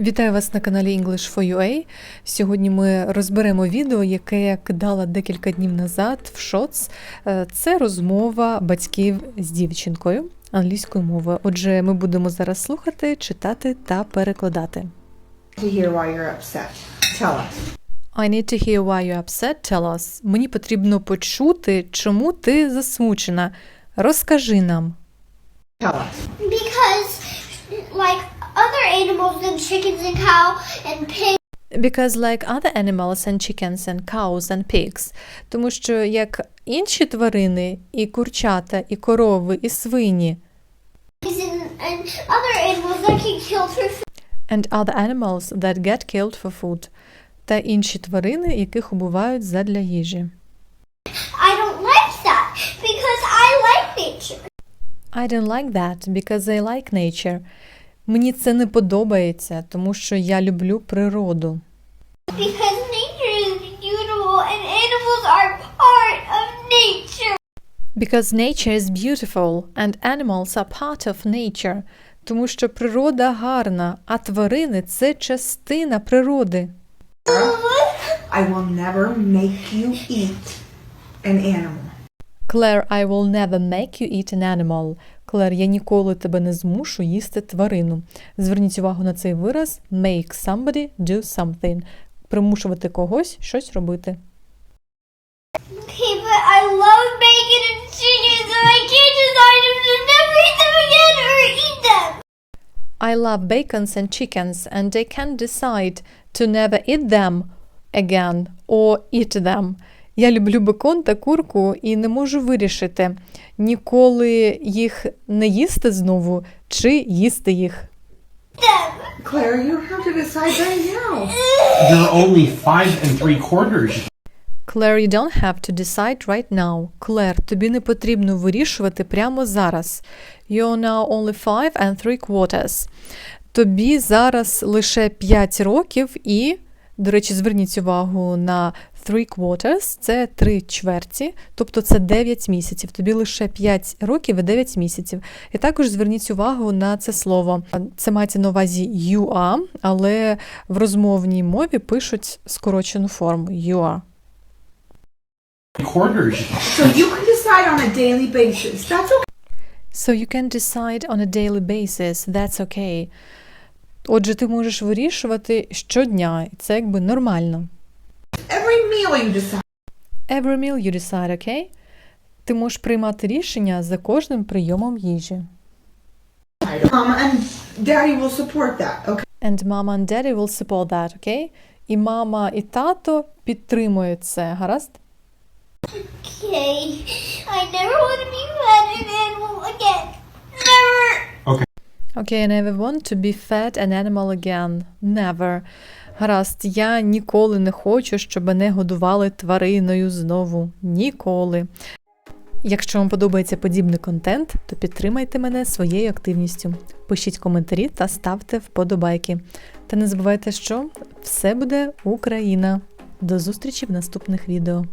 Вітаю вас на каналі English for UA. Сьогодні ми розберемо відео, яке я кидала декілька днів назад в Shots. Е, Це розмова батьків з дівчинкою англійською мовою. Отже, ми будемо зараз слухати, читати та перекладати. to hear why you're upset. Tell us. I need to hear why you're upset. Tell us. Мені потрібно почути, чому ти засмучена. Розкажи нам. Tell us. Because, like other animals and chickens and cow and pigs Because like other animals and chickens and cows and pigs. Тому що як інші тварини, і курчата, і корови, і свині, and, and other animals that get killed for food, and other animals that get killed for food, та інші тварини, яких убивають задля їжі. I don't like that because I like nature. I don't like that because I like nature. Мені це не подобається, тому що я люблю природу. Because nature is beautiful and animals are part of nature. Because nature is beautiful and animals are part of nature. Тому що природа гарна, а тварини це частина природи. I will never make you eat an animal. Claire, I will never make you eat an animal. Клер, я ніколи тебе не змушу їсти тварину. Зверніть увагу на цей вираз make somebody do something. Примушувати когось щось робити. Okay, but I love bacon and chicken, so I can't decide if to never eat them again or eat them. I love bacons and chickens and I can't decide to never eat them again or eat them. Я люблю бекон та курку і не можу вирішити ніколи їх не їсти знову чи їсти їх. Claire, you have to decide right now. You're only five and three quarters. Claire, you don't have to decide right now. Клер, тобі не потрібно вирішувати прямо зараз. You're now only five and three quarters. Тобі зараз лише 5 років і, до речі, зверніть увагу на three quarters – це три чверті, тобто це 9 місяців. Тобі лише 5 років і 9 місяців. І також зверніть увагу на це слово. Це мається на увазі you are, але в розмовній мові пишуть скорочену форму you are. Quarters. So you can decide on a daily basis. That's okay. So you can decide on a daily basis, that's okay. Отже, ти можеш вирішувати щодня, і це якби нормально. Every meal you decide. Every meal you decide, okay? Ти можеш приймати рішення за кожним прийомом їжі. Um, and daddy will support that, okay? And mama and daddy will support that, okay? І мама, і тато підтримують це, гаразд? Okay, I never want to be fed an animal again. Never. Okay, I never want to be fed an animal again. Never. Гаразд, я ніколи не хочу, щоб мене годували твариною знову. Ніколи. Якщо вам подобається подібний контент, то підтримайте мене своєю активністю. Пишіть коментарі та ставте вподобайки. Та не забувайте, що все буде Україна. До зустрічі в наступних відео.